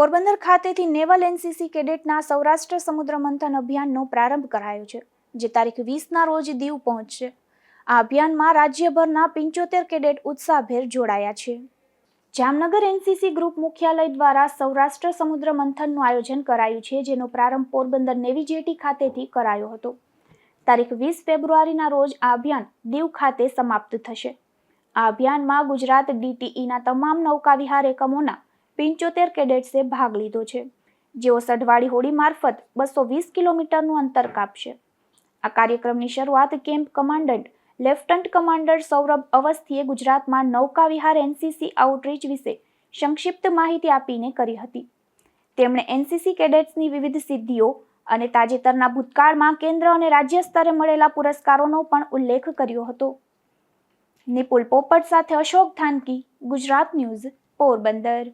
પોરબંદર ખાતેથી naval NCC કેડેટના Saurashtra સમુદ્ર મંથન અભિયાનનો પ્રારંભ કરાયો છે, જે તારીખ વીસના રોજ દીવ પહોંચશે. આ અભિયાનમાં રાજ્યભરના પંચોતેર કેડેટ ઉત્સાહભેર જોડાયા છે. જામનગર એનસીસી ગ્રુપ મુખ્યાલય દ્વારા સૌરાષ્ટ્ર સમુદ્ર મંથનનું આયોજન કરાયું છે, જેનો પ્રારંભ પોરબંદર નેવી જેટી ખાતેથી કરાયો હતો. તારીખ વીસ ફેબ્રુઆરીના રોજ આ અભિયાન દીવ ખાતે સમાપ્ત થશે. આ અભિયાનમાં ગુજરાત ડીટીઈના તમામ નૌકાવિહાર એકમોના પંચોતેર કેડેટ્સે ભાગ લીધો છે. જેઓ સઢવાડી હોડી મારફત બસો વીસ કિલોમીટરનું અંતર કાપશે. આ કાર્યક્રમની શરૂઆત camp commandant lieutenant commander Saurabh અવસ્થીએ ગુજરાતમાં નૌકા વિહાર એનસીસી આઉટરીચ વિશે સંક્ષિપ્ત માહિતી આપીને કરી હતી. તેમણે એનસીસી કેડેટ્સની વિવિધ સિદ્ધિઓ અને તાજેતરના ભૂતકાળમાં કેન્દ્ર અને રાજ્ય સ્તરે મળેલા પુરસ્કારોનો પણ ઉલ્લેખ કર્યો હતો. નિપુલ પોપટ સાથે અશોક થાનકી ગુજરાત ન્યૂઝ, પોરબંદર.